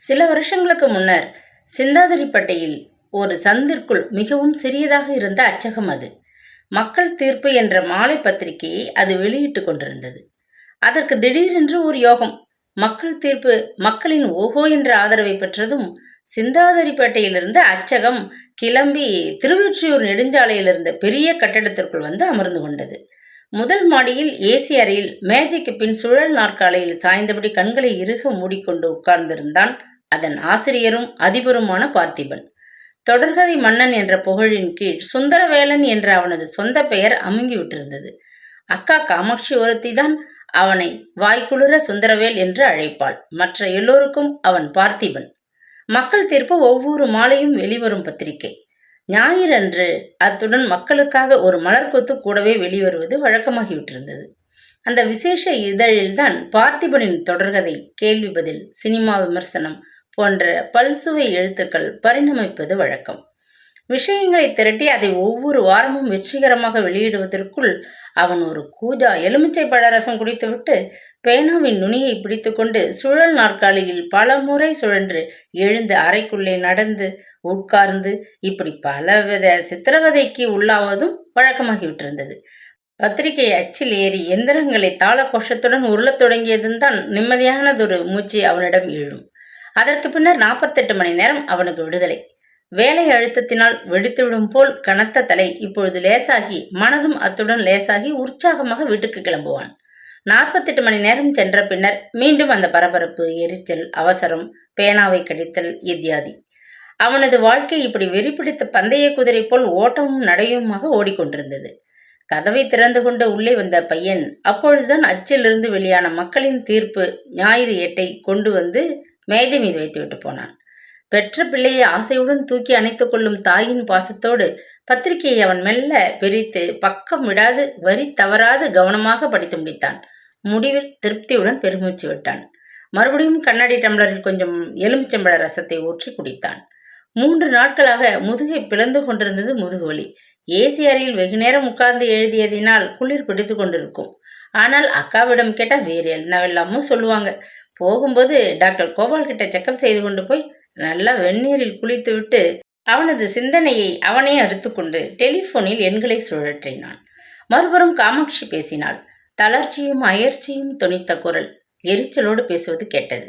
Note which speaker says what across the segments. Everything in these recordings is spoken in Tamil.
Speaker 1: சில வருஷங்களுக்கு முன்னர் சிந்தாதிரிப்பட்டையில் ஒரு சந்திற்குள் மிகவும் சிறியதாக இருந்த அச்சகம் அது. மக்கள் தீர்ப்பு என்ற மாலை பத்திரிகையை அது வெளியிட்டு கொண்டிருந்தது. அதற்கு திடீரென்று ஒரு யோகம் மக்கள் தீர்ப்பு மக்களின் ஓஹோ என்ற ஆதரவை பெற்றதும் சிந்தாதிரிப்பேட்டையிலிருந்து அச்சகம் கிளம்பி திருவொற்றியூர் நெடுஞ்சாலையில் இருந்த பெரிய கட்டடத்திற்குள் வந்து அமர்ந்து கொண்டது. முதல் மாடியில் ஏசி அறையில் மேஜைக்கு பின் சுழல் நாற்காலையில் சாய்ந்தபடி கண்களை இறுக மூடிக்கொண்டு உட்கார்ந்திருந்தான் அதன் ஆசிரியரும் அதிபருமான பார்த்திபன். தொடர்கதை மன்னன் என்ற புகழின் கீழ் சுந்தரவேலன் என்ற அவனது சொந்த பெயர் அமுங்கிவிட்டிருந்தது. அக்கா காமாட்சி ஒருத்தி தான் அவனை வாய்க்குளிர சுந்தரவேல் என்று அழைப்பாள். மற்ற எல்லோருக்கும் அவன் பார்த்திபன். மக்கள் தீர்ப்பு ஒவ்வொரு மாலையும் வெளிவரும் பத்திரிகை. ஞாயிறன்று அத்துடன் மக்களுக்காக ஒரு மலர்கொத்து கூடவே வெளிவருவது வழக்கமாகிவிட்டிருந்தது. அந்த விசேஷ இதழில்தான் பார்த்திபனின் தொடர்கதை கேள்வி பதில் சினிமா விமர்சனம் போன்ற பல்சுவை எழுத்துக்கள் பரிணமிப்பது வழக்கம். விஷயங்களை திரட்டி அதை ஒவ்வொரு வாரமும் வெற்றிகரமாக வெளியிடுவதற்குள் அவன் ஒரு கூஜா எலுமிச்சை பழரசம் குடித்துவிட்டு பேனாவின் நுனியை பிடித்துக்கொண்டு சுழல் நாற்காலியில் பல முறை சுழன்று எழுந்து அறைக்குள்ளே நடந்து உட்கார்ந்து இப்படி பலவித சித்திரவதைக்கு உள்ளாவதும் வழக்கமாகிவிட்டிருந்தது. பத்திரிகை அச்சில் ஏறி எந்திரங்களை தாள கோஷத்துடன் உருளத் தொடங்கியதும் தான் நிம்மதியானதொரு மூச்சு அவனிடம் எழும். அதற்கு பின்னர் நாற்பத்தெட்டு மணி நேரம் அவனுக்கு விடுதலை. வேலை அழுத்தத்தினால் வெடித்துவிடும் போல் கனத்த தலை இப்பொழுது லேசாகி மனதும் அத்துடன் லேசாகி உற்சாகமாக வீட்டுக்கு கிளம்புவான். நாற்பத்தெட்டு மணி நேரம் சென்ற பின்னர் மீண்டும் அந்த பரபரப்பு எரிச்சல் அவசரம் பேனாவை கடித்தல் இத்தியாதி. அவனது வாழ்க்கை இப்படி வெறிப்பிடித்த பந்தய குதிரை போல் ஓட்டமும் நடையுமாக ஓடிக்கொண்டிருந்தது. கதவை திறந்து கொண்டு உள்ளே வந்த பையன் அப்பொழுதுதான் அச்சிலிருந்து வெளியான மக்களின் தீர்ப்பு ஞாயிறு ஏட்டை கொண்டு வந்து மேஜை மீது வைத்துவிட்டு போனான். பெற்ற பிள்ளையை ஆசையுடன் தூக்கி அணைத்துக் கொள்ளும் தாயின் பாசத்தோடு பத்திரிகையை அவன் மெல்ல பிரித்து பக்கம் விடாது வரி தவறாது கவனமாக படித்து முடித்தான். முடிவில் திருப்தியுடன் பெருமூச்சு விட்டான். மறுபடியும் கண்ணாடி டம்ளரில் கொஞ்சம் எலுமிச்சம்பழ ரசத்தை ஊற்றி குடித்தான். மூன்று நாட்களாக முதுகை பிளந்து கொண்டிருந்தது முதுகு வலி. ஏசி அறையில் வெகு நேரம் உட்கார்ந்து எழுதியதினால் குளிர் பிடித்து கொண்டிருக்கும். ஆனால் அக்காவிடம் கேட்டால் வேறு என்னவெல்லாமோ சொல்லுவாங்க. போகும்போது டாக்டர் கோபால்கிட்ட செக்கப் செய்து கொண்டு போய் நல்லா வெந்நீரில் குளித்துவிட்டு அவனது சிந்தனையை அவனே அறுத்துக்கொண்டு டெலிஃபோனில் எண்களை சுழற்றினான். மறுபுறம் காமாட்சி பேசினாள். தளர்ச்சியும் அயற்சியும் துணித்த குரல் எரிச்சலோடு பேசுவது கேட்டது.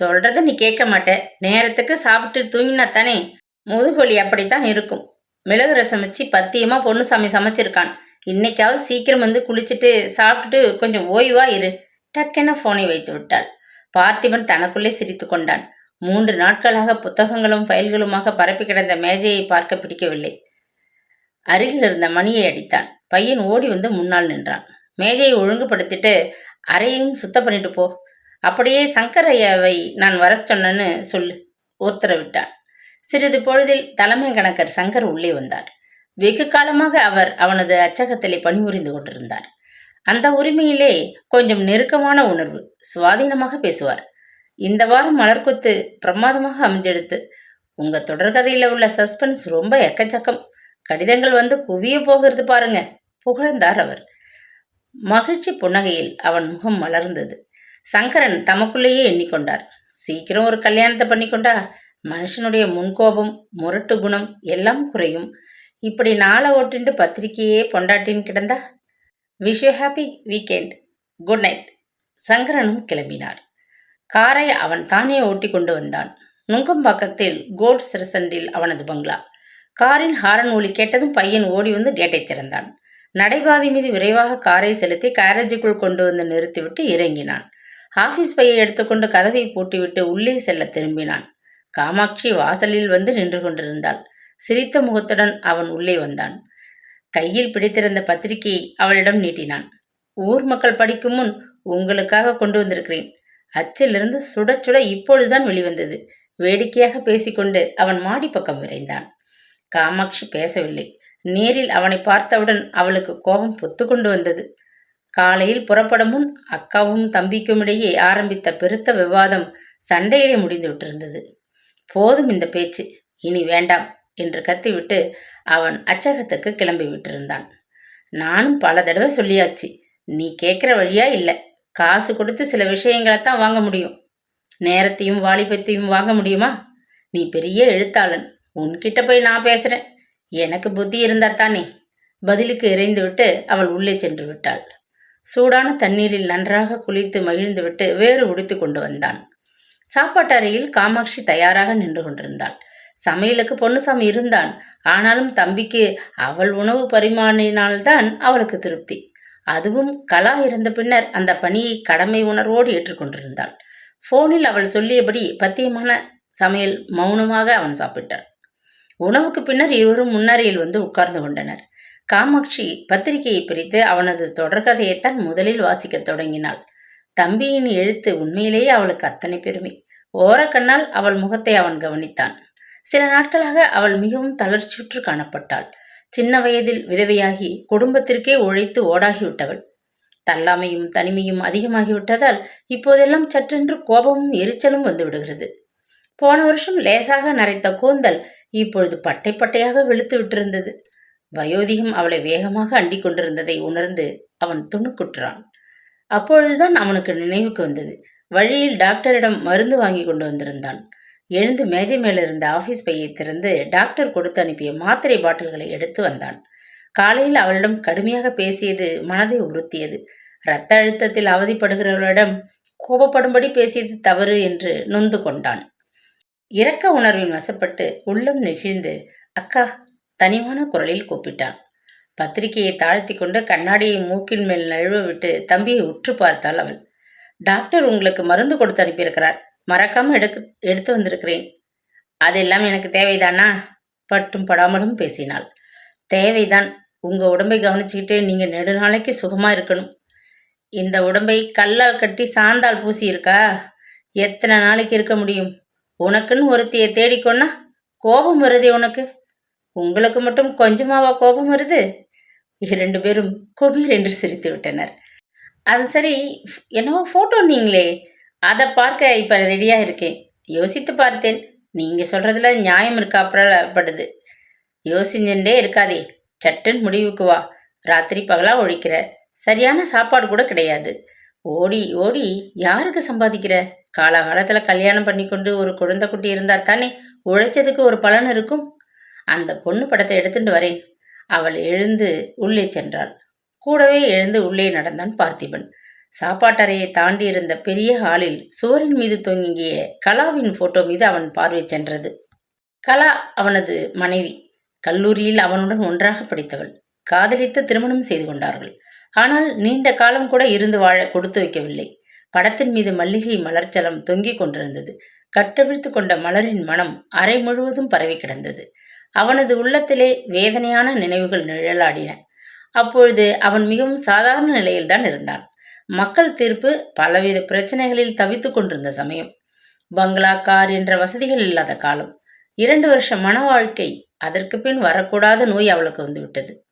Speaker 1: சொல்றத நீ கேட்க மாட்ட. நேரத்துக்கு சாப்பிட்டு தூங்கினா தானே? முதுகுவலி அப்படித்தான் இருக்கும். மிளகு ரசம் வச்சு பத்தியமாக பொண்ணுசாமி சமைச்சிருக்கான். இன்னைக்காவது சீக்கிரம் வந்து குளிச்சுட்டு சாப்பிட்டுட்டு கொஞ்சம் ஓய்வா இரு. டக்கென ஃபோனை வைத்து விட்டாள். பார்த்திபன் தனக்குள்ளே சிரித்து கொண்டான். மூன்று நாட்களாக புத்தகங்களும் ஃபைல்களுமாக பரப்பி கிடந்த மேஜையை பார்க்க பிடிக்கவில்லை. அருகில் இருந்த மணியை அடித்தான். பையன் ஓடி வந்து முன்னால் நின்றான். மேஜையை ஒழுங்குபடுத்திட்டு அறையையும் சுத்தம் பண்ணிட்டு போ. அப்படியே சங்கர் ஐயாவை நான் வர சொன்னேன்னு சொல்லு உத்தரவிட்டான். சிறிது பொழுதில் தலைமை கணக்கர் சங்கர் உள்ளே வந்தார். வெகு காலமாக அவர் அவனது அச்சகத்திலே பணிபுரிந்து கொண்டிருந்தார். அந்த உரிமையிலே கொஞ்சம் நெருக்கமான உணர்வு சுவாதீனமாக பேசுவார். இந்த வாரம் மலர்கொத்து பிரமாதமாக அமைஞ்செடுத்து உங்கள் தொடர்கதையில் உள்ள சஸ்பென்ஸ் ரொம்ப எக்கச்சக்கம். கடிதங்கள் வந்து குவிய போகிறது பாருங்க. புகழ்ந்தார் அவர். மகிழ்ச்சி புன்னகையில் அவன் முகம் மலர்ந்தது. சங்கரன் தமக்குள்ளேயே எண்ணிக்கொண்டார். சீக்கிரம் ஒரு கல்யாணத்தை பண்ணிக்கொண்டா மனுஷனுடைய முன்கோபம் முரட்டு குணம் எல்லாம் குறையும். இப்படி நாளை ஓட்டின்ட்டு பத்திரிக்கையே பொண்டாட்டின்னு கிடந்தா wish you happy weekend good night சங்கரனும் கிளம்பினார். காரை அவன் தானே ஓட்டி கொண்டு வந்தான். நுங்கம்பாக்கத்தில் கோல்ட் சிரசண்டில் அவனது பங்களா. காரின் ஹாரன் ஒலி கேட்டதும் பையன் ஓடி வந்து கேட்டை திறந்தான். நடைபாதை மீது விரைவாக காரை செலுத்தி கேரேஜுக்குள் கொண்டு வந்து நிறுத்திவிட்டு இறங்கினான். ஆஃபீஸ் பையை எடுத்துக்கொண்டு கதவை பூட்டிவிட்டு உள்ளே செல்ல திரும்பினான். காமாட்சி வாசலில் வந்து நின்று கொண்டிருந்தாள். சிரித்த முகத்துடன் அவன் உள்ளே வந்தான். கையில் பிடித்திருந்த பத்திரிகையை அவளிடம் நீட்டினான். ஊர் மக்கள் படிக்கும் முன் உங்களுக்காக கொண்டு வந்திருக்கிறேன். அச்சிலிருந்து சுட சுட இப்பொழுதுதான் வெளிவந்தது. வேடிக்கையாக பேசிக்கொண்டு அவன் மாடி பக்கம் விரைந்தான். காமாட்சி பேசவில்லை. நேரில் அவனை பார்த்தவுடன் அவளுக்கு கோபம் பொத்து கொண்டு வந்தது. காலையில் புறப்படும் முன் அக்காவும் தம்பிக்கும் இடையே ஆரம்பித்த பெருத்த விவாதம் சண்டையிலே முடிந்து விட்டிருந்தது. போதும் இந்த பேச்சு. இனி வேண்டாம் என்று கத்திவிட்டு அவன் அச்சகத்துக்கு கிளம்பி விட்டிருந்தான். நானும் பல தடவை சொல்லியாச்சு நீ கேட்குற வழியா இல்லை. காசு கொடுத்து சில விஷயங்களை தான் வாங்க முடியும். நேரத்தையும் வாலிபத்தையும் வாங்க முடியுமா? நீ பெரிய எழுத்தாளன். உன்கிட்ட போய் நான் பேசுகிறேன் எனக்கு புத்தி இருந்தா தானே? பதிலுக்கு இறைந்துவிட்டு அவள் உள்ளே சென்று விட்டாள். சூடான தண்ணீரில் நன்றாக குளித்து மகிழ்ந்துவிட்டு வேறு உடுத்து கொண்டு வந்தான். சாப்பாட்டறையில் காமாட்சி தயாராக நின்று கொண்டிருந்தாள். சமையலுக்கு பொன்னுசாமி இருந்தான். ஆனாலும் தம்பிக்கு அவள் உணவு பரிமாறினால்தான் அவளுக்கு திருப்தி. அதுவும் கலா இருந்த பின்னர் அந்த பணியை கடமை உணர்வோடு ஏற்றுக்கொண்டிருந்தாள். ஃபோனில் அவள் சொல்லியபடி பத்தியமான சமையல் மௌனமாக அவன் சாப்பிட்டான் உணவுக்கு பின்னர் இருவரும் முன்னறையில் வந்து உட்கார்ந்து கொண்டனர். காமாட்சி பத்திரிகையை பிரித்து அவனது தொடர்கதையைத்தான் முதலில் வாசிக்கத் தொடங்கினாள். தம்பியின் எழுத்து உண்மையிலேயே அவளுக்கு அத்தனை பெருமை. ஓரக்கண்ணால் அவள் முகத்தை அவன் கவனித்தான். சில நாட்களாக அவள் மிகவும் தளர்ச்சியுற்று காணப்பட்டாள். சின்ன வயதில் விதவையாகி குடும்பத்திற்கே உழைத்து ஓடாகிவிட்டவள். தள்ளாமையும் தனிமையும் அதிகமாகிவிட்டதால் இப்போதெல்லாம் சற்றென்று கோபமும் எரிச்சலும் வந்து விடுகிறது போன வருஷம் லேசாக நரைத்த கூந்தல் இப்பொழுது பட்டை பட்டையாக வெளுத்து விட்டிருந்தது. வயோதிகம் அவளை வேகமாக அண்டிக் கொண்டிருந்ததை உணர்ந்து அவன் துணுக்குற்றான். அப்பொழுதுதான் அவனுக்கு நினைவுக்கு வந்தது. வழியில் டாக்டரிடம் மருந்து வாங்கி கொண்டு வந்திருந்தான். எழுந்து மேஜை மேல இருந்த ஆபீஸ் பையை திறந்து டாக்டர் கொடுத்து அனுப்பிய மாத்திரை பாட்டில்களை எடுத்து வந்தான். காலையில் அவளிடம் கடுமையாக பேசியது மனதை உறுத்தியது. இரத்த அழுத்தத்தில் அவதிப்படுகிறவர்களிடம் கோபப்படும்படி பேசியது தவறு என்று நொந்து கொண்டான். இரக்க உணர்வின் வசப்பட்டு உள்ளம் நெகிழ்ந்து அக்கா தனிவான குரலில் கூப்பிட்டான். பத்திரிகையை தாழ்த்தி கொண்டு கண்ணாடியை மூக்கின் மேல் நழுவ விட்டு தம்பியை உற்று பார்த்தாள் அவள். டாக்டர் உங்களுக்கு மருந்து கொடுத்து அனுப்பியிருக்கிறார். மறக்காமல் எடுக்க எடுத்து வந்திருக்கிறேன். அதெல்லாம் எனக்கு தேவைதானா? பட்டும் படாமலும் பேசினாள். தேவைதான். உங்கள் உடம்பை கவனிச்சுக்கிட்டே நீங்கள் நெடு நெடுநாளைக்கு சுகமாக இருக்கணும். இந்த உடம்பை கல்லால் கட்டி சாந்தால் பூசி இருக்கா எத்தனை நாளைக்கு இருக்க முடியும்? உனக்குன்னு ஒருத்தியை தேடிக்கொன்னா கோபம் வருதே உனக்கு? உங்களுக்கு மட்டும் கொஞ்சமாவா கோபம் வருது? இரண்டு பேரும் குபீர் என்று சிரித்து விட்டனர். அது சரி என்னவோ ஃபோட்டோ நீங்களே. அதை பார்க்க இப்போ ரெடியாக இருக்கேன். யோசித்து பார்த்தேன். நீங்கள் சொல்கிறதுல நியாயம் இருக்காப்படப்படுது யோசிச்சுட்டே இருக்காதே. சட்டுன்னு முடிவுக்கு வா. ராத்திரி பகலாக ஒழிக்கிற. சரியான சாப்பாடு கூட கிடையாது. ஓடி ஓடி யாருக்கு சம்பாதிக்கிற? காலகாலத்தில் கல்யாணம் பண்ணி கொண்டு ஒரு குழந்தை குட்டி இருந்தால் தானே உழைச்சதுக்கு ஒரு பலன் இருக்கும்? அந்த பொண்ணு படத்தை எடுத்துட்டு வரேன். அவள் எழுந்து உள்ளே சென்றாள். கூடவே எழுந்து உள்ளே நடந்தான் பார்த்திபன். சாப்பாட்டறையை தாண்டி இருந்த பெரிய ஹாலில் சுவரின் மீது தொங்கிய கலாவின் போட்டோ மீது அவன் பார்வை சென்றது. கலா அவனது மனைவி. கல்லூரியில் அவனுடன் ஒன்றாக படித்தவள். காதலித்து திருமணம் செய்து கொண்டார்கள். ஆனால் நீண்ட காலம் கூட இருந்து வாழ கொடுத்து வைக்கவில்லை. படத்தின் மீது மல்லிகை மலர்ச்சலம் தொங்கிக் கொண்டிருந்தது. கட்டவிழ்த்து கொண்ட மலரின் மனம் அறை முழுவதும் பரவி கிடந்தது. அவனது உள்ளத்திலே வேதனையான நினைவுகள் நிழலாடின. அப்பொழுது அவன் மிகவும் சாதாரண நிலையில்தான் இருந்தான். மக்கள் தீர்ப்பு பலவித பிரச்சனைகளில் தவித்து கொண்டிருந்த சமயம். பங்களா கார் என்ற வசதிகள் இல்லாத காலம். இரண்டு வருஷ மன வாழ்க்கை அதற்கு பின் வரக்கூடாத நோய் அவளுக்கு வந்துவிட்டது.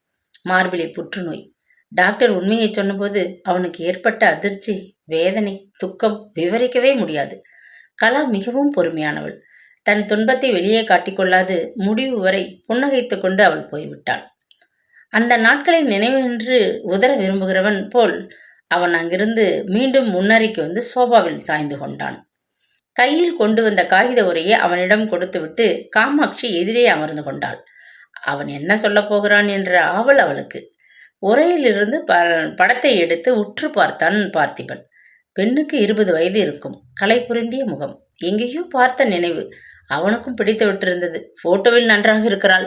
Speaker 1: மார்பிலை புற்றுநோய். டாக்டர் உண்மையை சொன்னபோது அவனுக்கு ஏற்பட்ட அதிர்ச்சி வேதனை துக்கம் விவரிக்கவே முடியாது. கலா மிகவும் பொறுமையானவள். தன் துன்பத்தை வெளியே காட்டிக்கொள்ளாது முடிவு வரை புன்னகைத்து கொண்டு அவள் போய்விட்டாள். அந்த நாட்களை நினைவென்று உதற விரும்புகிறவன் போல் அவன் அங்கிருந்து மீண்டும் முன்னறைக்கு வந்து சோபாவில் சாய்ந்து கொண்டான். கையில் கொண்டு வந்த காகித உரையை அவனிடம் கொடுத்துவிட்டு காமாட்சி எதிரே அமர்ந்து கொண்டாள். அவன் என்ன சொல்லப்போகிறான் என்ற ஆவல் அவளுக்கு. உரையிலிருந்து ப படத்தை எடுத்து உற்று பார்த்தான் பார்த்திபன். பெண்ணுக்கு இருபது வயது இருக்கும். கலை புரிந்திய முகம். எங்கேயோ பார்த்த நினைவு. அவனுக்கும் பிடித்து விட்டிருந்தது போட்டோவில் நன்றாக இருக்கிறாள்.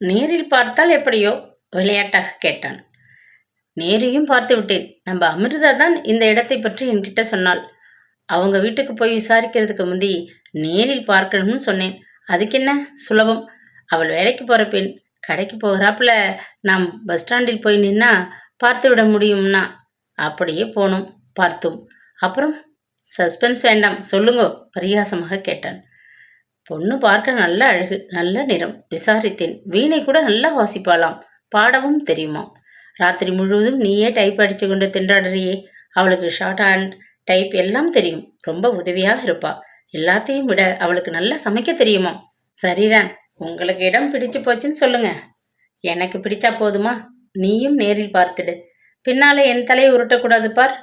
Speaker 1: நேரில் பார்த்தால் எப்படியோ? விளையாட்டாக கேட்டான். நேரையும் பார்த்து விட்டேன். நம்ம அமிர்தா தான் இந்த இடத்தை பற்றி என்கிட்ட சொன்னாள். அவங்க வீட்டுக்கு போய் விசாரிக்கிறதுக்கு முந்தி நேரில் பார்க்கணும்னு சொன்னேன். அதுக்கு என்ன சுலபம்? அவள் வேலைக்கு போகிற பெண். கடைக்கு போகிறாப்புல நாம் பஸ் ஸ்டாண்டில் போய் நின்னா பார்த்து விட முடியும்னா? அப்படியே போனோம் பார்த்தோம். அப்புறம் சஸ்பென்ஸ் வேண்டாம் சொல்லுங்கோ பரிகாசமாக கேட்டான். பொண்ணு பார்க்க நல்ல அழகு நல்ல நிறம் விசாரித்தேன். வீணை கூட நல்லா வாசிப்பாளாம் பாடவும் தெரியுமாம். ராத்திரி முழுவதும் நீயே டைப் அடித்து கொண்டு திண்டாடுறியே. அவளுக்கு ஷார்ட் ஹேண்ட் டைப் எல்லாம் தெரியும். ரொம்ப உதவியாக இருப்பா. எல்லாத்தையும் விட அவளுக்கு நல்லா சமைக்க தெரியுமா சரிதான் உங்களுக்கு இடம் பிடிச்சு போச்சுன்னு சொல்லுங்க. எனக்கு பிடிச்சா போதுமா? நீயும் நேரில் பார்த்துடு. பின்னாலே என் தலையை உருட்டக்கூடாது பார்.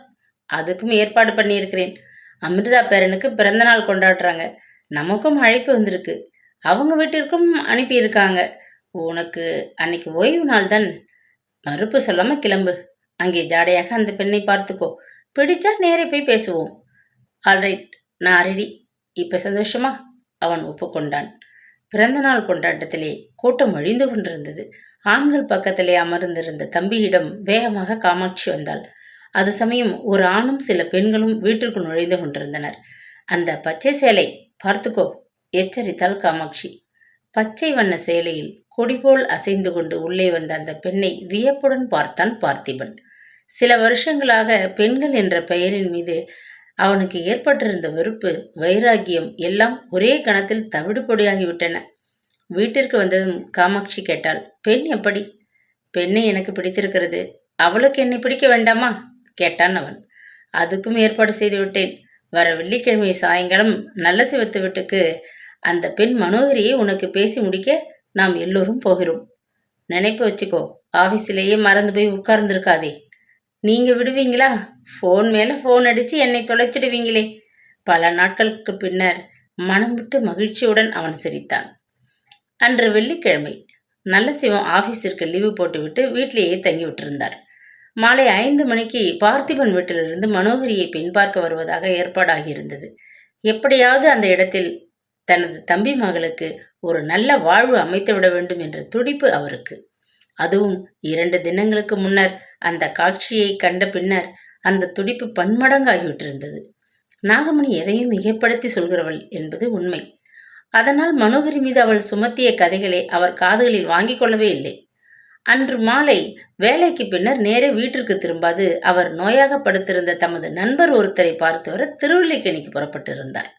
Speaker 1: அதுக்கும் ஏற்பாடு பண்ணியிருக்கிறேன். அமிர்தா பேரனுக்கு பிறந்தநாள் கொண்டாடுறாங்க. நமக்கும் அழைப்பு வந்திருக்கு. அவங்க வீட்டிற்கும் அனுப்பியிருக்காங்க. உனக்கு அன்னைக்கு ஓய்வு நாள் தான் மறுப்பு சொல்லாமல் கிளம்பு. அங்கே ஜாடையாக அந்த பெண்ணை பார்த்துக்கோ. பிடிச்சா நேரே போய் பேசுவோம். ஆல்ரைட் நான் ரெடி இப்போ சந்தோஷமா? அவன் ஒப்புக்கொண்டான். பிறந்தநாள் கொண்டாட்டத்திலே கூட்டம் அழிந்து கொண்டிருந்தது. ஆண்கள் பக்கத்திலே அமர்ந்திருந்த தம்பியிடம் வேகமாக காமாட்சி வந்தாள். அது சமயம் ஒரு ஆணும் சில பெண்களும் வீட்டிற்குள் நுழைந்து கொண்டிருந்தனர். அந்த பச்சை சேலை பார்த்துக்கோ எச்சரித்தாள் காமாட்சி. பச்சை வண்ண சேலையில் கொடிபோல் அசைந்து கொண்டு உள்ளே வந்த அந்த பெண்ணை வியப்புடன் பார்த்தான் பார்த்திபன். சில வருஷங்களாக பெண்கள் என்ற பெயரின் மீது அவனுக்கு ஏற்பட்டிருந்த வெறுப்பு வைராகியம் எல்லாம் ஒரே கணத்தில் தவிடுபொடியாகிவிட்டன வீட்டிற்கு வந்ததும் காமாட்சி கேட்டாள் பெண் எப்படி? பெண்ணை எனக்கு பிடித்திருக்கிறது. அவளுக்கு என்னை பிடிக்க வேண்டாமா? கேட்டான் அவன். அதுக்கும் ஏற்பாடு செய்து விட்டேன். வர வெள்ளிக்கிழமை சாயங்காலம் நல்ல சிவத்து வீட்டுக்கு அந்த பெண் மனோகரியை உனக்கு பேசி முடிக்க நாம் எல்லோரும் போகிறோம். நினைப்பு வச்சுக்கோ ஆஃபீஸிலேயே மறந்து போய் உட்கார்ந்துருக்காதே. நீங்கள் விடுவீங்களா? ஃபோன் மேலே ஃபோன் அடித்து என்னை தொலைச்சிடுவீங்களே. பல நாட்களுக்கு பின்னர் மனம் விட்டு மகிழ்ச்சியுடன் அவன் சிரித்தான். அன்று வெள்ளிக்கிழமை நல்ல சிவம் ஆஃபீஸிற்கு லீவு போட்டுவிட்டு வீட்டிலேயே தங்கி விட்டிருந்தார். மாலை ஐந்து மணிக்கு பார்த்திபன் வீட்டிலிருந்து மனோகரியை பின்பார்க்க வருவதாக ஏற்பாடாகியிருந்தது. எப்படியாவது அந்த இடத்தில் தனது தம்பி மகளுக்கு ஒரு நல்ல வாழ்வு அமைத்து விட வேண்டும் என்ற துடிப்பு அவருக்கு. அதுவும் இரண்டு தினங்களுக்கு முன்னர் அந்த காட்சியை கண்ட பின்னர் அந்த துடிப்பு பன்மடங்காகிவிட்டிருந்தது. நாகமணி எதையும் மிகைப்படுத்தி சொல்கிறவள் என்பது உண்மை. அதனால் மனோகரி மீது அவள் சுமத்திய கதைகளை அவர் காதுகளில் வாங்கிக் கொள்ளவே இல்லை. அன்று மாலை வேலைக்கு பின்னர் நேரே வீட்டிற்கு திரும்பாது அவர் நோயாக படுத்திருந்த தமது நண்பர் ஒருத்தரை பார்த்து வர திருவல்லிக்கணிக்கு புறப்பட்டிருந்தார்.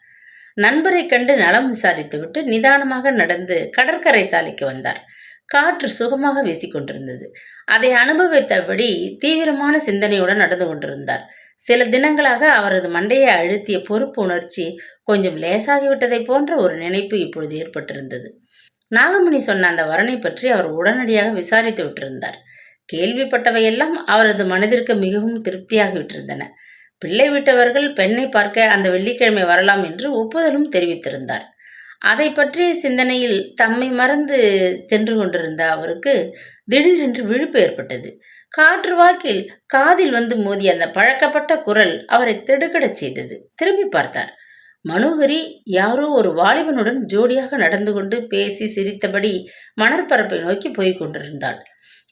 Speaker 1: நண்பரை கண்டு நலம் விசாரித்துவிட்டு நிதானமாக நடந்து கடற்கரை சாலைக்கு வந்தார். காற்று சுகமாக வீசிக்கொண்டிருந்தது அதை அனுபவித்தபடி தீவிரமான சிந்தனையுடன் நடந்து கொண்டிருந்தார். சில தினங்களாக அவரது மண்டையை அழுத்திய பொறுப்பு உணர்ச்சி கொஞ்சம் லேசாகிவிட்டதை போன்ற ஒரு நினைப்பு இப்பொழுது ஏற்பட்டிருந்தது. நாகமணி சொன்ன அந்த வரனை பற்றி அவர் உடனடியாக விசாரித்து விட்டிருந்தார் கேள்விப்பட்டவையெல்லாம் அவரது மனதிற்கு மிகவும் திருப்தியாகிவிட்டிருந்தன. பிள்ளை விட்டவர்கள் பெண்ணை பார்க்க அந்த வெள்ளிக்கிழமை வரலாம் என்று ஒப்புதலும் தெரிவித்திருந்தார். அதை பற்றிய சிந்தனையில் தம்மை மறந்து சென்று கொண்டிருந்த அவருக்கு திடீரென்று விழுப்பு ஏற்பட்டது. காற்று வாக்கில் காதில் வந்து மோதிய அந்த பழக்கப்பட்ட குரல் அவரை திடுக்கிடச் செய்தது. திரும்பி பார்த்தார். மனோகரி யாரோ ஒரு வாலிபனுடன் ஜோடியாக நடந்து கொண்டு பேசி சிரித்தபடி மணற்பரப்பை நோக்கி போய் கொண்டிருந்தாள்.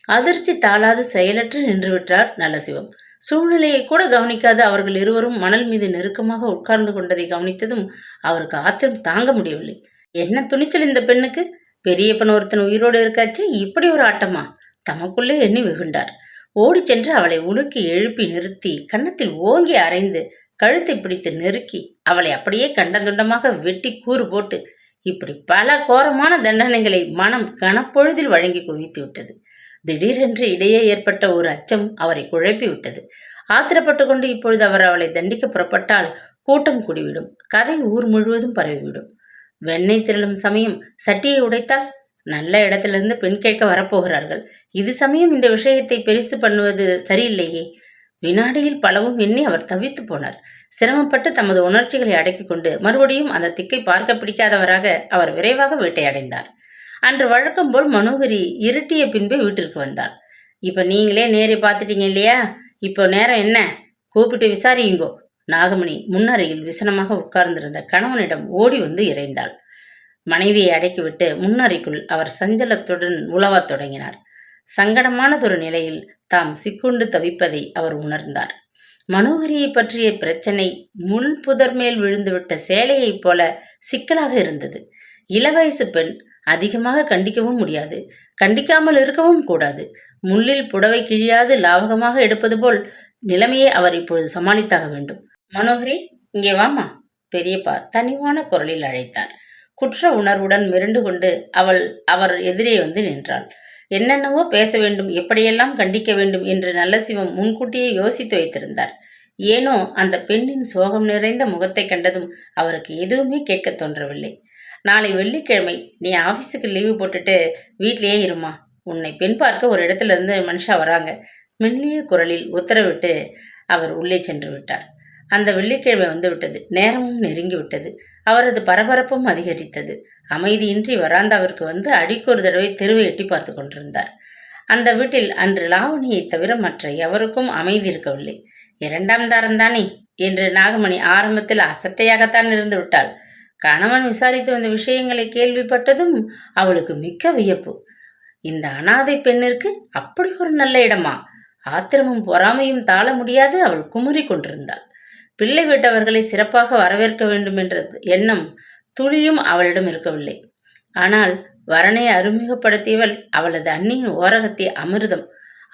Speaker 1: அதிர்ச்சி தாளாது செயலற்று நின்றுவிட்டார் நல்லசிவம் சூழ்நிலையை கூட கவனிக்காத அவர்கள் இருவரும் மணல் மீது நெருக்கமாக உட்கார்ந்து கொண்டதை கவனித்ததும் அவருக்கு ஆத்திரம் தாங்க முடியவில்லை. என்ன துணிச்சல் இந்த பெண்ணுக்கு? பெரியப்பன் ஒருத்தன் உயிரோடு இருக்காச்சு இப்படி ஒரு ஆட்டமா? தமக்குள்ளே எண்ணி வெகுண்டார் ஓடிச் சென்று அவளை உலுக்கி எழுப்பி நிறுத்தி கன்னத்தில் ஓங்கி அரைந்து கழுத்தை பிடித்து நெருக்கி அவளை அப்படியே கண்டந்துண்டமாக வெட்டி கூறு போட்டு இப்படி பல கோரமான தண்டனைகளை மனம் கனப்பொழுதில் வழங்கி குவித்து விட்டது. திடீரென்று இடையே ஏற்பட்ட ஒரு அச்சம் அவரை குழப்பிவிட்டது. ஆத்திரப்பட்டு கொண்டு இப்பொழுது அவர் அவளை தண்டிக்க புறப்பட்டால் கூட்டம் கூடிவிடும். கதை ஊர் முழுவதும் பரவிவிடும். வெண்ணெய் திரளும் சமயம் சட்டியை உடைத்தால் நல்ல இடத்திலிருந்து பெண் கேட்க வரப்போகிறார்கள். இது சமயம் இந்த விஷயத்தை பெரிசு பண்ணுவது சரியில்லையே. வினாடியில் பலவும் எண்ணி அவர் தவித்து போனார். சிரமப்பட்டு தமது உணர்ச்சிகளை அடக்கிக் கொண்டு மறுபடியும் அந்த திக்கை பார்க்க பிடிக்காதவராக அவர் விரைவாக வேட்டையடைந்தார் அன்று வழக்கம் போல் மனோகரி இருட்டிய பின்பே வீட்டிற்கு வந்தாள். இப்போ நீங்களே நேரே பார்த்துட்டீங்க இல்லையா? இப்போ நேரம் என்ன? கூப்பிட்டு விசாரியுங்கோ. நாகமணி முன்னறையில் விசனமாக உட்கார்ந்திருந்த கணவனிடம் ஓடி வந்து இறைந்தாள். மனைவியை அடக்கிவிட்டு முன்னறைக்குள் அவர் சஞ்சலத்துடன் உலவத் தொடங்கினார். சங்கடமானதொரு நிலையில் தாம் சிக்குண்டு தவிப்பதை அவர் உணர்ந்தார். மனோகரியை பற்றிய பிரச்சனை முள் புதர் மேல் விழுந்துவிட்ட சேலையைப் போல சிக்கலாக இருந்தது. இளவயசு பெண் அதிகமாக கண்டிக்கவும் முடியாது. கண்டிக்காமல் இருக்கவும் கூடாது. முள்ளில் புடவை கிழியாது லாவகமாக எடுப்பது போல் நிலைமையை அவர் இப்பொழுது சமாளித்தாக வேண்டும். மனோகரி இங்கே வாமா பெரியப்பா தனிவான குரலில் அழைத்தார். குற்ற உணர்வுடன் மிரண்டு கொண்டு அவள் அவர் எதிரே வந்து நின்றாள். என்னென்னவோ பேச வேண்டும் எப்படியெல்லாம் கண்டிக்க வேண்டும்? என்று நல்ல சிவம் முன்கூட்டியே யோசித்து வைத்திருந்தார். ஏனோ அந்த பெண்ணின் சோகம் நிறைந்த முகத்தை கண்டதும் அவருக்கு எதுவுமே கேட்க தோன்றவில்லை. நாளை வெள்ளிக்கிழமை நீ ஆஃபீஸுக்கு லீவு போட்டுட்டு வீட்லேயே இருமா. உன்னை பெண் பார்க்க ஒரு இடத்துல இருந்து மனுஷா வராங்க. மெல்லிய குரலில் உத்தரவிட்டு அவர் உள்ளே சென்று விட்டார். அந்த வெள்ளிக்கிழமை வந்துவிட்டது. நேரமும் நெருங்கி விட்டது. அவரது பரபரப்பும் அதிகரித்தது. அமைதியின்றி வராந்தாவிற்கு வந்து அடிக்கு ஒரு தடவை தெருவை எட்டி பார்த்து கொண்டிருந்தார். அந்த வீட்டில் அன்று லாவணியை தவிர மற்ற எவருக்கும் அமைதி இருக்கவில்லை. இரண்டாம் தாரம்தானே என்று நாகமணி ஆரம்பத்தில் அசட்டையாகத்தான் இருந்து விட்டாள். கணவன் விசாரித்து வந்த விஷயங்களை கேள்விப்பட்டதும் அவளுக்கு மிக்க வியப்பு. இந்த அனாதை பெண்ணிற்கு அப்படி ஒரு நல்ல இடமா? ஆத்திரமும் பொறாமையும் தாழ முடியாது அவள் குமுறி கொண்டிருந்தாள். பிள்ளை வீட்டவர்களை சிறப்பாக வரவேற்க வேண்டும் என்ற எண்ணம் துளியும் அவளிடம் இருக்கவில்லை. ஆனால் வரனை அறிமுகப்படுத்தியவள் அவளது அண்ணியின் ஓரகத்தை அமிர்தம்.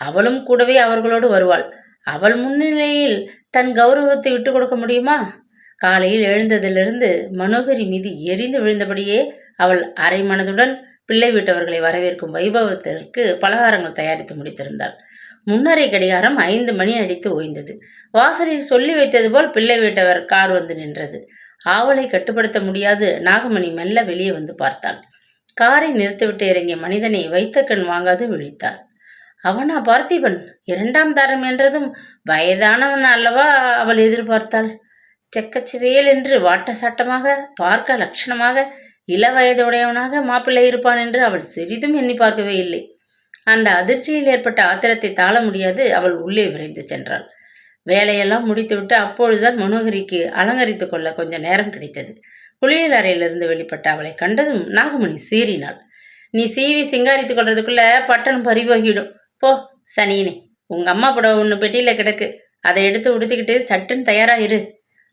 Speaker 1: அவளும் கூடவே அவர்களோடு வருவாள். அவள் முன்னிலையில் தன் கௌரவத்தை விட்டு கொடுக்க முடியுமா? காலையில் எழுந்ததிலிருந்து மனோகரி மீது எரிந்து விழுந்தபடியே அவள் அரை மனதுடன் பிள்ளை வீட்டவர்களை வரவேற்கும் வைபவத்திற்கு பலகாரங்கள் தயாரித்து முடித்திருந்தாள். முன்னரை கடிகாரம் ஐந்து மணி அடித்து ஓய்ந்தது. வாசலில் சொல்லி வைத்தது போல் பிள்ளை வீட்டவர் கார் வந்து நின்றது. ஆவலை கட்டுப்படுத்த முடியாது. நாகமணி மெல்ல வெளியே வந்து பார்த்தாள். காரை நிறுத்திவிட்டு இறங்கிய மனிதனை வைத்த கண் வாங்காது விழித்தார் அவனா பார்த்திபன்? இரண்டாம் தரம் என்றதும் வயதானவன் அல்லவா? அவள் எதிர்பார்த்தாள். செக்கச்சிவேல் என்று வாட்ட சாட்டமாக பார்க்க லட்சணமாக இள வயதுடையவனாக மாப்பிள்ளை இருப்பான் என்று அவள் சிறிதும் எண்ணி பார்க்கவே இல்லை. அந்த அதிர்ச்சியில் ஏற்பட்ட ஆத்திரத்தை தாழ முடியாது அவள் உள்ளே விரைந்து சென்றாள். வேலையெல்லாம் முடித்துவிட்டு அப்பொழுதுதான் மனோகரிக்கு அலங்கரித்து கொள்ள கொஞ்சம் நேரம் கிடைத்தது. குளியல் அறையிலிருந்து வெளிப்பட்ட அவளை கண்டதும் நாகமணி சீறினாள். நீ சீவி சிங்காரித்து கொள்றதுக்குள்ள பட்டணம் பறிபோகிடும் போ சனியினே உங்க அம்மா படம் ஒன்று பெட்டியில் கிடக்கு. அதை எடுத்து உடுத்திக்கிட்டு சட்டுன்னு தயாராக இரு.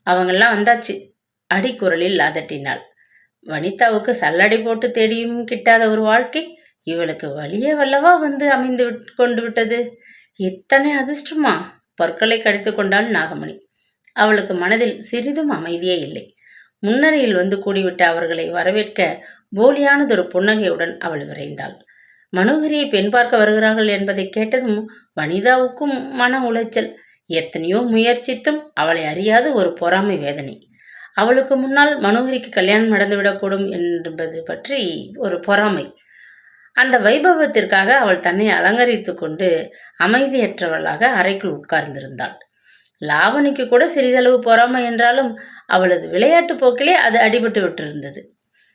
Speaker 1: அவங்கெல்லாம் வந்தாச்சு. அடிக்குரலில் அதட்டினாள். வனிதாவுக்கு சல்லடை போட்டு தேடியும் கிட்டாத ஒரு வாழ்க்கை இவளுக்கு வழியே வல்லவா வந்து அமைந்து விட் கொண்டு விட்டது. இத்தனை அதிர்ஷ்டமா? பற்களை கடித்து கொண்டாள் நாகமணி. அவளுக்கு மனதில் சிறிதும் அமைதியே இல்லை. முன்னணியில் வந்து கூடிவிட்ட அவர்களை வரவேற்க போலியானதொரு புன்னகையுடன் அவள் விரைந்தாள். மனோகரியை பெண் பார்க்க வருகிறார்கள் என்பதை கேட்டதும் வனிதாவுக்கும் மன உளைச்சல். எத்தனையோ முயற்சித்தும் அவளை அறியாத ஒரு பொறாமை வேதனை. அவளுக்கு முன்னால் மனோகரிக்கு கல்யாணம் நடந்துவிடக்கூடும் என்பது பற்றி ஒரு பொறாமை. அந்த வைபவத்திற்காக அவள் தன்னை அலங்கரித்து கொண்டு அமைதியற்றவளாக அறைக்குள் உட்கார்ந்திருந்தாள். லாவணிக்கு கூட சிறிதளவு பொறாமை என்றாலும் அவளது விளையாட்டு போக்கிலே அது அடிபட்டு விட்டிருந்தது.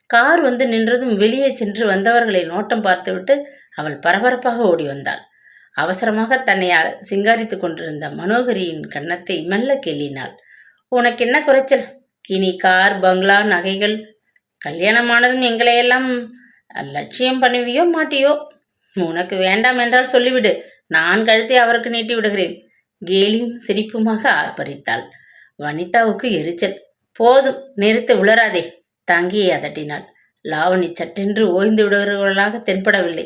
Speaker 1: கார் வந்து நின்றதும் வெளியே சென்று வந்தவர்களை நோட்டம் பார்த்துவிட்டு அவள் பரபரப்பாக ஓடி வந்தாள். அவசரமாக தன்னை சிங்காரித்து சிங்காரித்துக் கொண்டிருந்த மனோகரியின் கன்னத்தை மெல்ல கெல்லினாள் உனக்கு என்ன குறைச்சல்? இனி கார் பங்களா நகைகள் கல்யாணமானதும் எங்களையெல்லாம் லட்சியம் பண்ணுவியோ மாட்டியோ? உனக்கு வேண்டாம் என்றால் சொல்லிவிடு. நான் கழுத்தை அவருக்கு நீட்டி விடுகிறேன். கேலியும் சிரிப்புமாக ஆர்ப்பரித்தாள். வனிதாவுக்கு எரிச்சல். போதும் நிறுத்து உளராதே தங்கியை அதட்டினாள். லாவணி சட்டென்று ஓய்ந்து விடுகிறவர்களாக தென்படவில்லை.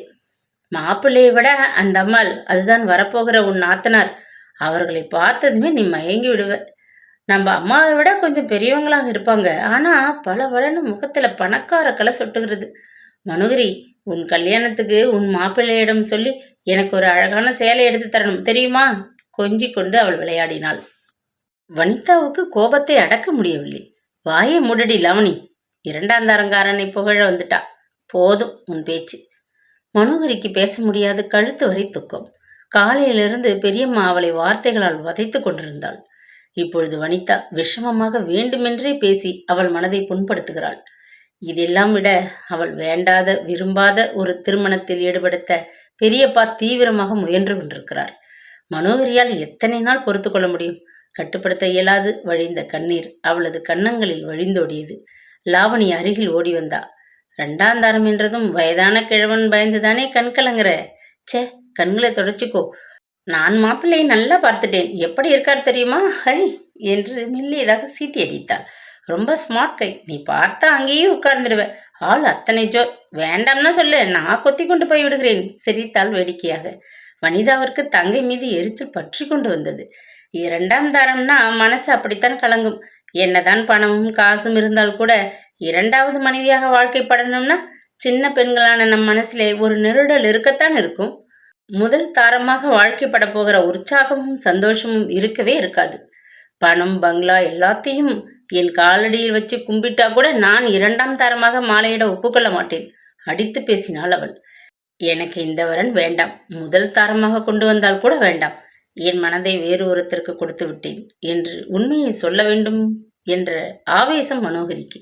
Speaker 1: மாப்பிள்ளையை விட அந்த அம்மாள் அதுதான் வரப்போகிற உன் நாத்தனார். அவர்களை பார்த்ததுமே நீ மயங்கி விடுவ. நம்ம அம்மாவை விட கொஞ்சம் பெரியவங்களாக இருப்பாங்க. ஆனால் பல பலன்னு முகத்தில் பணக்கார கலை சொட்டுகிறது. மனுகிரி உன் கல்யாணத்துக்கு உன் மாப்பிள்ளையிடம் சொல்லி எனக்கு ஒரு அழகான சேலை எடுத்து தரணும். தெரியுமா? கொஞ்சி கொண்டு அவள் விளையாடினாள். வனிதாவுக்கு கோபத்தை அடக்க முடியவில்லை. வாயை முடடி லவணி இரண்டாந்தாரங்காரனை புகழ வந்துட்டா. போதும் உன் பேச்சு. மனோகரிக்கு பேச முடியாது கழுத்து வரை துக்கம். காலையிலிருந்து பெரியம்மா அவளை வார்த்தைகளால் வதைத்து கொண்டிருந்தாள். இப்பொழுது வனிதா விஷமமாக வேண்டுமென்றே பேசி அவள் மனதை புண்படுத்துகிறாள். இதெல்லாம் விட அவள் வேண்டாத விரும்பாத ஒரு திருமணத்தில் ஈடுபடுத்த பெரியப்பா தீவிரமாக முயன்று கொண்டிருக்கிறார். மனோகரியால் எத்தனை நாள் பொறுத்து கொள்ள முடியும்? கட்டுப்படுத்த இயலாது வழிந்த கண்ணீர் அவளது கன்னங்களில் வழிந்தோடியது. லாவணி அருகில் ஓடி வந்தா. ரெண்டாந்தாரம் என்றதும் வயதான கிழவன் பயந்துதானே கண் கலங்குற? ச்சே கண்களை தொடச்சிக்கோ. நான் மாப்பிள்ளையை நல்லா பார்த்துட்டேன். எப்படி இருக்கார் தெரியுமா? ஹை என்று மெல்லியதாக சீட்டி அடித்தாள். ரொம்ப ஸ்மார்ட் கை. நீ பார்த்தா அங்கேயே உட்கார்ந்துடுவ ஆள் அத்தனை ஜோ வேண்டாம்னா சொல்லு நான் கொத்தி கொண்டு போய் விடுகிறேன் சிரித்தாள் வேடிக்கையாக. வனிதாவிற்கு தங்கை மீது எரிச்சல் பற்றி கொண்டு வந்தது. இரண்டாம் தாரம்னா மனசு அப்படித்தான் கலங்கும். என்னதான் பணமும் காசும் இருந்தால் கூட இரண்டாவது மனைவியாக வாழ்க்கைப்படணும்னா சின்ன பெண்களான நம் மனசிலே ஒரு நெருடல் இருக்கத்தான் இருக்கும். முதல் தாரமாக வாழ்க்கைப்பட போகிற உற்சாகமும் சந்தோஷமும் இருக்கவே இருக்காது. பணம் பங்களா எல்லாத்தையும் என் காலடியில் வச்சு கும்பிட்டா கூட நான் இரண்டாம் தாரமாக மாலையிட ஒப்புக்கொள்ள மாட்டேன். அடித்து பேசினாள் அவள். எனக்கு இந்த வரன் வேண்டாம். முதல் தாரமாக கொண்டு வந்தால் கூட வேண்டாம். என் மனதை வேறு ஒருத்தருக்கு கொடுத்து விட்டேன் என்று உண்மையை சொல்ல வேண்டும் என்ற ஆவேசம் மனோகரிக்கு.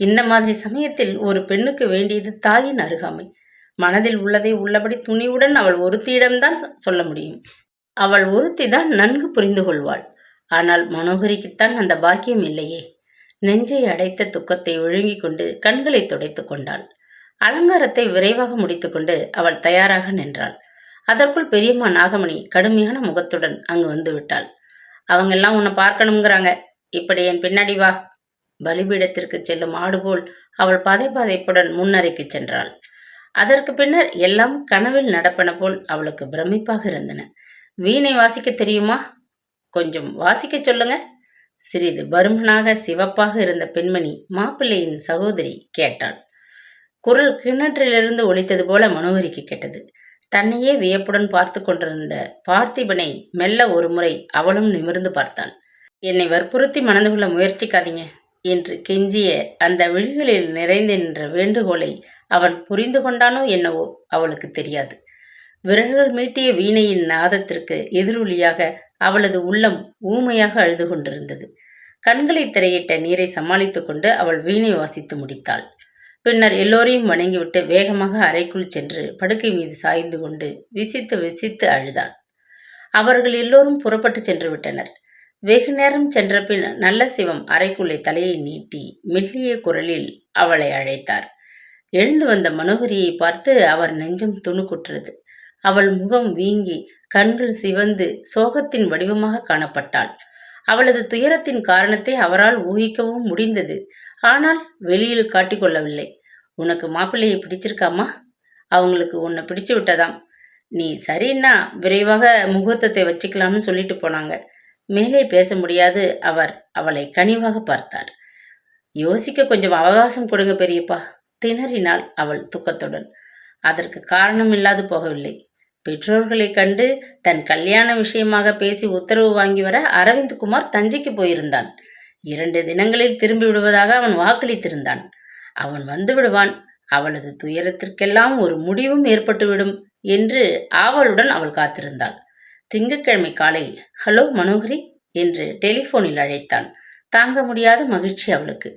Speaker 1: இந்த மாதிரி சமயத்தில் ஒரு பெண்ணுக்கு வேண்டியது தாயின் அருகாமை. மனதில் உள்ளதை உள்ளபடி துணிவுடன் அவள் ஒருத்தியிடம்தான் சொல்ல முடியும். அவள் ஒருத்தி தான் நன்கு புரிந்து கொள்வாள். ஆனால் மனோகரிக்குத்தான் அந்த பாக்கியம் இல்லையே. நெஞ்சை அடைத்த துக்கத்தை ஒழுங்கி கொண்டு கண்களை துடைத்து கொண்டாள். அலங்காரத்தை விரைவாக முடித்துக்கொண்டு அவள் தயாராக நின்றாள். அதற்குள் பெரியம்மா நாகமணி கடுமையான முகத்துடன் அங்கு வந்து விட்டாள். அவங்கெல்லாம் உன்னை பார்க்கணுங்கிறாங்க இப்படி என் பின்னாடி வா. பலிபீடத்திற்கு செல்லும் ஆடு போல் அவள் பதை பதைப்புடன் முன்னறைக்கு சென்றாள். அதற்கு பின்னர் எல்லாம் கனவில் நடப்பன போல் அவளுக்கு பிரமிப்பாக இருந்தன. வீணை வாசிக்க தெரியுமா? கொஞ்சம் வாசிக்க சொல்லுங்க. சிறிது பருமனாக சிவப்பாக இருந்த பெண்மணி மாப்பிள்ளையின் சகோதரி கேட்டாள். குரல் கிணற்றிலிருந்து ஒழித்தது போல மனோகரிக்கு கேட்டது. தன்னையே வியப்புடன் பார்த்து கொண்டிருந்த பார்த்திபனை மெல்ல ஒரு முறை அவளும் நிமிர்ந்து பார்த்தாள். என்னை வற்புறுத்தி மணந்து கொள்ள முயற்சிக்காதீங்க. என்று கெஞ்சிய அந்த விழிகளில் நிறைந்து நின்ற வேண்டுகோளை அவன் புரிந்து கொண்டானோ என்னவோ அவளுக்கு தெரியாது. விரல்கள் மீட்டிய வீணையின் நாதத்திற்கு எதிரொலியாக அவளது உள்ளம் ஊமையாக அழுது கொண்டிருந்தது. கண்களை திரையிட்ட நீரை சமாளித்து கொண்டு அவள் வீணை வாசித்து முடித்தாள். பின்னர் எல்லோரையும் வணங்கிவிட்டு வேகமாக அறைக்குள் சென்று படுக்கை மீது சாய்ந்து கொண்டு விசித்து விசித்து அழுதாள். அவர்கள் எல்லோரும் புறப்பட்டு சென்று விட்டனர். வெகு நேரம் சென்ற பின் நல்ல சிவம் அறைக்குள்ளே தலையை நீட்டி மெல்லிய குரலில் அவளை அழைத்தார். எழுந்து வந்த மனோகரியை பார்த்து அவர் நெஞ்சம் துணுக்குற்றது. அவள் முகம் வீங்கி கண்கள் சிவந்து சோகத்தின் வடிவமாக காணப்பட்டாள். அவளது துயரத்தின் காரணத்தை அவரால் ஊகிக்கவும் முடிந்தது. ஆனால் வெளியில் காட்டிக்கொள்ளவில்லை உனக்கு மாப்பிள்ளையை பிடிச்சிருக்காமா? அவங்களுக்கு உன்னை பிடிச்சு விட்டதாம். நீ சரின்னா விரைவாக முகூர்த்தத்தை வச்சுக்கலாம்னு சொல்லிட்டு போனாங்க. மேலே பேச முடியாது அவர் அவளை கனிவாக பார்த்தார். யோசிக்க கொஞ்சம் அவகாசம் கொடுங்க பெரியப்பா திணறினாள் அவள் துக்கத்துடன். அதற்கு காரணம் இல்லாது போகவில்லை. பெற்றோர்களைக் கண்டு தன் கல்யாண விஷயமாக பேசி உத்தரவு வாங்கி வர அரவிந்த் குமார் தஞ்சைக்கு போயிருந்தான். இரண்டு தினங்களில் திரும்பி விடுவதாக அவன் வாக்களித்திருந்தான். அவன் வந்து விடுவான் அவளது துயரத்திற்கெல்லாம் ஒரு முடிவும் ஏற்பட்டுவிடும் என்று ஆவலுடன் அவள் காத்திருந்தாள். திங்கட்கிழமை காலை ஹலோ மனோகரி என்று டெலிஃபோனில் அழைத்தான். தாங்க முடியாத மகிழ்ச்சி அவளுக்கு.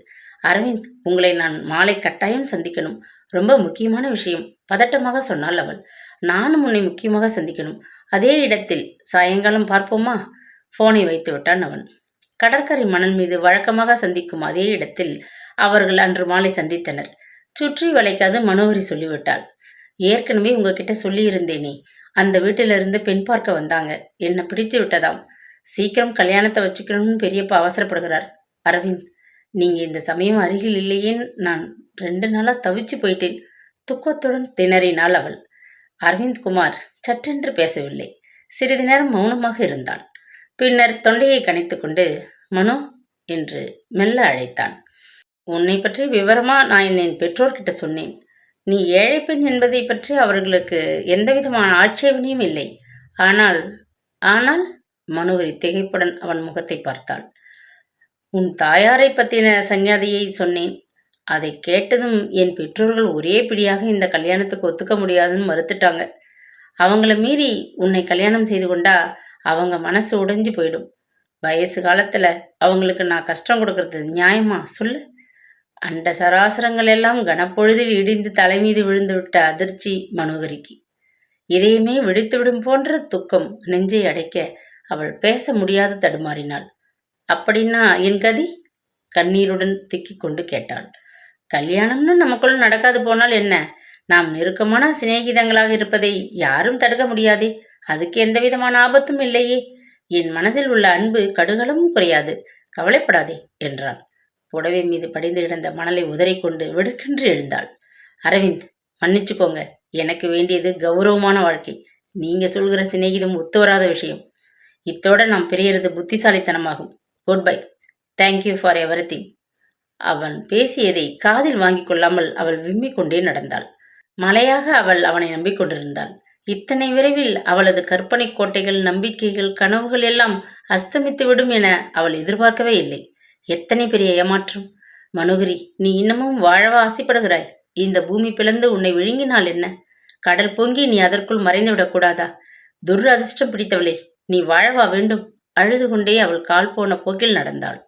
Speaker 1: அரவிந்த் உங்களை நான் மாலை கட்டாயம் சந்திக்கணும். ரொம்ப முக்கியமான விஷயம் பதட்டமாக சொன்னாள் அவள். நானும் உன்னை முக்கியமாக சந்திக்கணும். அதே இடத்தில் சாயங்காலம் பார்ப்போமா? ஃபோனை வைத்து விட்டான் அவன். கடற்கரை மணல் மீது வழக்கமாக சந்திக்கும் அதே இடத்தில் அவர்கள் அன்று மாலை சந்தித்தனர். சுற்றி வளைக்காது மனோகரி சொல்லிவிட்டாள். ஏற்கனவே உங்ககிட்ட சொல்லியிருந்தேனே. அந்த வீட்டிலிருந்து பெண் பார்க்க வந்தாங்க. என்னை பிடித்து விட்டதாம். சீக்கிரம் கல்யாணத்தை வச்சுக்கணும்னு பெரியப்பா அவசரப்படுகிறார். அரவிந்த் நீங்கள் இந்த சமயம் அருகில் இல்லையேன்னு நான் ரெண்டு நாளாக தவிச்சு போயிட்டேன். துக்கத்துடன் திணறினாள் அவள். அரவிந்த் குமார் சட்டென்று பேசவில்லை. சிறிது நேரம் மௌனமாக இருந்தான். பின்னர் தொண்டையை கனைத்துக்கொண்டு மனோ என்று மெல்ல அழைத்தான். உன்னை பற்றி விவரமா நான் என் பெற்றோர்கிட்ட சொன்னேன். நீ ஏழை பெண் என்பதை பற்றி அவர்களுக்கு எந்தவிதமான ஆட்சேபனையும் இல்லை. ஆனால் ஆனால் மனோகரி திகைப்புடன் அவன் முகத்தை பார்த்தாள். உன் தாயாரை பற்றின சஞ்ஞாதியை சொன்னேன். அதை கேட்டதும் என் பெற்றோர்கள் ஒரே பிடியாக இந்த கல்யாணத்துக்கு ஒத்துக்க முடியாதுன்னு மறுத்துட்டாங்க. அவங்கள மீறி உன்னை கல்யாணம் செய்து கொண்டா அவங்க மனசு உடைஞ்சு போயிடும். வயசு காலத்தில் அவங்களுக்கு நான் கஷ்டம் கொடுக்கறது நியாயமா? சொல்லு. அண்ட சராசரங்கள் எல்லாம் கனப்பொழுதில் இடிந்து தலைமீது விழுந்து விட்ட அதிர்ச்சி மனோகரிக்கு. இதையுமே விடுத்துவிடும் போன்ற துக்கம் நெஞ்சை அடைக்க அவள் பேச முடியாது தடுமாறினாள். அப்படின்னா என் கதி? கண்ணீருடன் திக்கிக் கொண்டு கேட்டாள். கல்யாணம்னு நமக்குள் நடக்காது போனால் என்ன? நாம் நெருக்கமான சிநேகிதங்களாக இருப்பதை யாரும் தடுக்க முடியாதே. அதுக்கு எந்த விதமான ஆபத்தும் இல்லையே. என் மனதில் உள்ள அன்பு கடுகளவும் குறையாது. கவலைப்படாதே என்றான். புடவை மீது படிந்து கிடந்த மணலை உதறிக்கொண்டு வெடுக்கென்று எழுந்தாள். அரவிந்த் மன்னிச்சுக்கோங்க. எனக்கு வேண்டியது கௌரவமான வாழ்க்கை. நீங்க சொல்கிற சிநேகிதம் ஒத்து வராத விஷயம். இத்தோட நாம் பிரியறது புத்திசாலித்தனமாகும். Good bye. Thank you for everything அவன் பேசியதை காதில் வாங்கிக் கொள்ளாமல் அவள் விம்மிக் கொண்டே நடந்தாள். மலையாக அவள் அவனை நம்பிக்கொண்டிருந்தாள் இத்தனை விரைவில் அவளது கற்பனை கோட்டைகள் நம்பிக்கைகள் கனவுகள் எல்லாம் அஸ்தமித்து விடும் என அவள் எதிர்பார்க்கவே இல்லை. எத்தனை பெரிய ஏமாற்றம்? மனோகரி நீ இன்னமும் வாழவா ஆசைப்படுகிறாய்? இந்த பூமி பிளந்து உன்னை விழுங்கினால் என்ன? கடல் பொங்கி நீ அதற்குள் மறைந்து விடக்கூடாதா? துர் அதிர்ஷ்டம் பிடித்தவளே நீ வாழவா வேண்டும்? அழுது கொண்டே அவள் கால் போன போக்கில் நடந்தாள்.